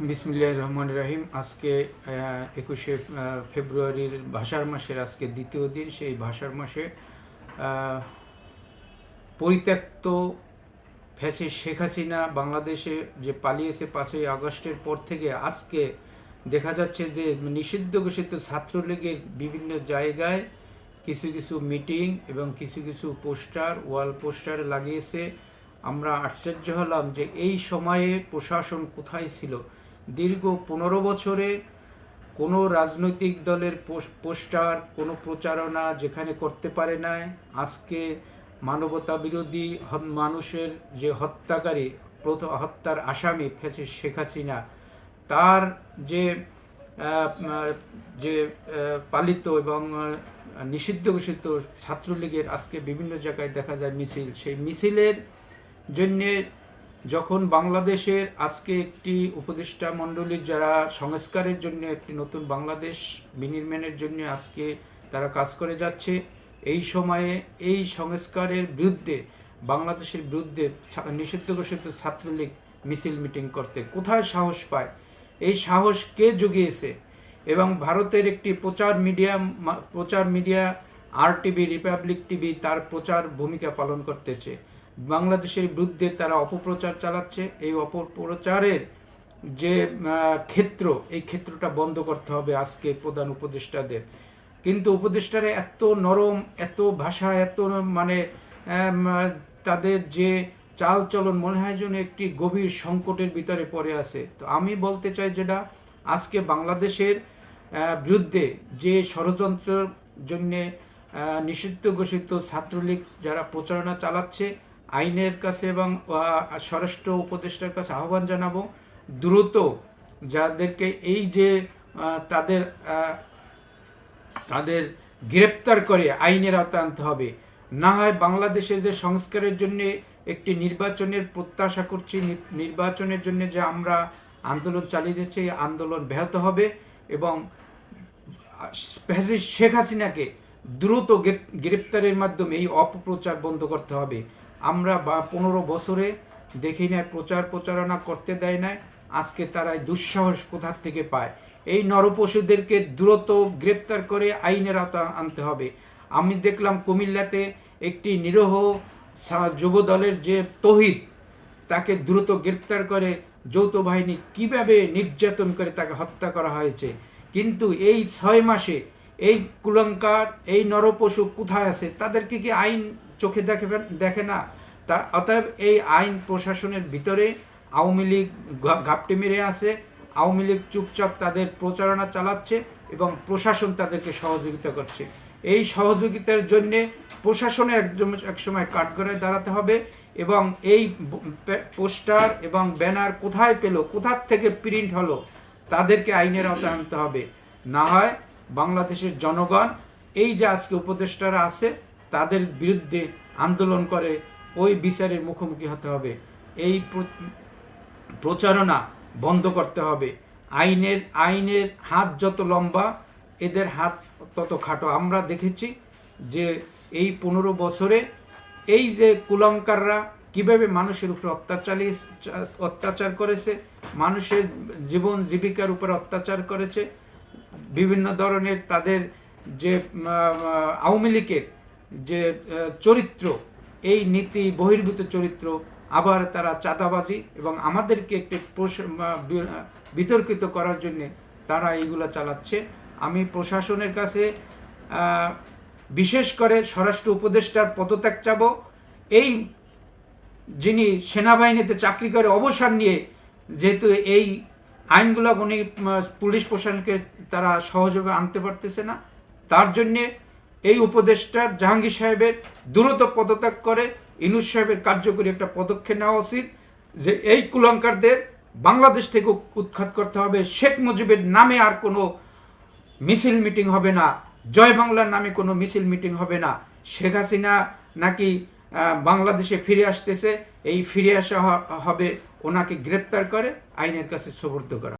বিসমিল্লাহ রহমান রাহিম। আজকে একুশে ফেব্রুয়ারির ভাষার মাসের আজকে দ্বিতীয় দিন। সেই ভাষার মাসে পরিত্যক্ত ফ্যাসি শেখ হাসিনা বাংলাদেশে যে পালিয়েছে পাঁচই আগস্টের পর থেকে আজকে দেখা যাচ্ছে যে নিষিদ্ধ ঘোষিত ছাত্রলীগের বিভিন্ন জায়গায় কিছু কিছু মিটিং এবং কিছু কিছু পোস্টার, ওয়াল পোস্টার লাগিয়েছে। আমরা আশ্চর্য হলাম যে এই সময়ে প্রশাসন কোথায় ছিল? দীর্ঘ পনেরো বছরে কোনো রাজনৈতিক দলের পোস- পোস্টার, কোনো প্রচারণা যেখানে করতে পারে নাই। আজকে মানবতা বিরোধী মানুষের যে হত্যাকারী প্রথম হত্যার আসামি ফেসে শেখ হাসিনা, তার যে যে পালিত এবং নিষিদ্ধ ঘোষিত ছাত্রলীগের আজকে বিভিন্ন জায়গায় দেখা যায় মিছিল। সেই মিছিলের জন্যে যখন বাংলাদেশের আজকে একটি উপদেষ্টা মণ্ডলী যারা সংস্কারের জন্য একটি নতুন বাংলাদেশ বিনির্মাণের জন্য আজকে তারা কাজ করে যাচ্ছে, এই সময়ে এই সংস্কারের বিরুদ্ধে, বাংলাদেশের বিরুদ্ধে নিষিদ্ধ ঘোষিত ছাত্রলীগ মিছিল মিটিং করতে কোথায় সাহস পায়? এই সাহস কে জুগিয়েছে? এবং ভারতের একটি প্রচার মিডিয়া প্রচার মিডিয়া, আর টিভি, রিপাবলিক টিভি তার প্রচার ভূমিকা পালন করতেছে। বাংলাদেশের বিরুদ্ধে তারা অপপ্রচার চালাচ্ছে। এই অপপ্রচারের যে ক্ষেত্র, এই ক্ষেত্রটা বন্ধ করতে হবে আজকে প্রধান উপদেষ্টাদের। কিন্তু উপদেষ্টারা এত নরম, এত ভাষা, এত মানে তাদের যে চাল চলন মনে হয় যেন একটি গভীর সংকটের ভিতরে পড়ে আছে। তো আমি বলতে চাই যেটা, আজকে বাংলাদেশের বিরুদ্ধে যে ষড়যন্ত্রের জন্যে নিষিদ্ধ ঘোষিত ছাত্রলীগ যারা প্রচারণা চালাচ্ছে আইনের কাছে এবং স্বরাষ্ট্র উপদেষ্টার কাছে আহ্বান জানাব। দ্রুত যাদেরকে এই যে তাদের তাদের গ্রেপ্তার করে আইনের আওতায় আনতে হবে। না হয় বাংলাদেশে যে সংস্কারের জন্য একটি নির্বাচনের প্রত্যাশা করছি নির্বাচনের জন্য যে আমরা আন্দোলন চালিয়ে যাচ্ছি আন্দোলন ব্যাহত হবে এবং শেখ হাসিনাকে দ্রুত গ্রেপ্তারের মাধ্যমে এই অপপ্রচার বন্ধ করতে হবে। আমরা বা পনেরো বছরে দেখি না প্রচার প্রচারণা করতে দেয় নাই, আজকে তারা এই দুঃসাহস কোথার থেকে পায়? এই নরপশুদেরকে দ্রুত গ্রেপ্তার করে আইনের আওতা আনতে হবে। আমি দেখলাম কুমিল্লাতে একটি নিরহ সা- যুব দলের যে তহিদ, তাকে দ্রুত গ্রেপ্তার করে যৌথ বাহিনী কীভাবে নির্যাতন করে তাকে হত্যা করা হয়েছে? কিন্তু এই ছয় মাসে এই কুলঙ্কার, এই নরপশু কোথায় আছে? তাদেরকে কি আইন চোখে দেখে দেখে না। তা অতএব এই আইন প্রশাসনের ভিতরে আওয়ামী লীগ ঘাপটি মেরে আছে। আওয়ামী লীগ চুপচাপ তাদের প্রচারণা চালাচ্ছে এবং প্রশাসন তাদেরকে সহযোগিতা করছে। এই সহযোগিতার জন্যে প্রশাসনের একদম একসময় কাঠগড়ায় দাঁড়াতে হবে এবং এই পোস্টার এবং ব্যানার কোথায় পেল, কোথার থেকে প্রিন্ট হলো, তাদেরকে আইনের আওতায় আনতে হবে। না হয় বাংলাদেশের জনগণ, এই যে আজকে উপদেষ্টারা আছে তাদের বিরুদ্ধে আন্দোলন করে, ওই বিচারের মুখোমুখি হতে হবে। এই প্রচারণা বন্ধ করতে হবে। আইনের আইনের হাত যত লম্বা, এদের হাত তত খাটো। আমরা দেখেছি যে এই পনেরো বছরে এই যে কুলঙ্কাররা কীভাবে মানুষের উপর অত্যাচারী অত্যাচার করেছে, মানুষের জীবন জীবিকার উপর অত্যাচার করেছে, বিভিন্ন ধরনের তাদের যে আওয়ামী লীগের যে চরিত্র, এই নীতি বহির্ভূত চরিত্র, আবার তারা চাঁদাবাজি এবং আমাদেরকে একটি বিতর্কিত করার জন্য তারা এইগুলো চালাচ্ছে। আমি প্রশাসনের কাছে বিশেষ করে স্বরাষ্ট্র উপদেষ্টার পদত্যাগ চাবো। এই যিনি সেনাবাহিনীতে চাকরি করে অবসর নিয়ে যেহেতু এই আইনগুলো উনি পুলিশ প্রশাসনকে তারা সহজভাবে আনতে পারতেছে না, তার জন্যে এই উপদেষ্টা জাহাঙ্গীর সাহেবের দ্রুত পদত্যাগ করে ইনুস সাহেবের কার্যকরী একটা পদক্ষেপ নেওয়া উচিত, যে এই কুলঙ্কারদের বাংলাদেশ থেকে উৎখাত করতে হবে। শেখ মুজিবের নামে আর কোনো মিছিল মিটিং হবে না, জয় বাংলার নামে কোনো মিছিল মিটিং হবে না। শেখ হাসিনা নাকি বাংলাদেশে ফিরে আসতেছে, এই ফিরে আসা হবে ওনাকে গ্রেপ্তার করে, আইনের কাছে সুবর্দ করা।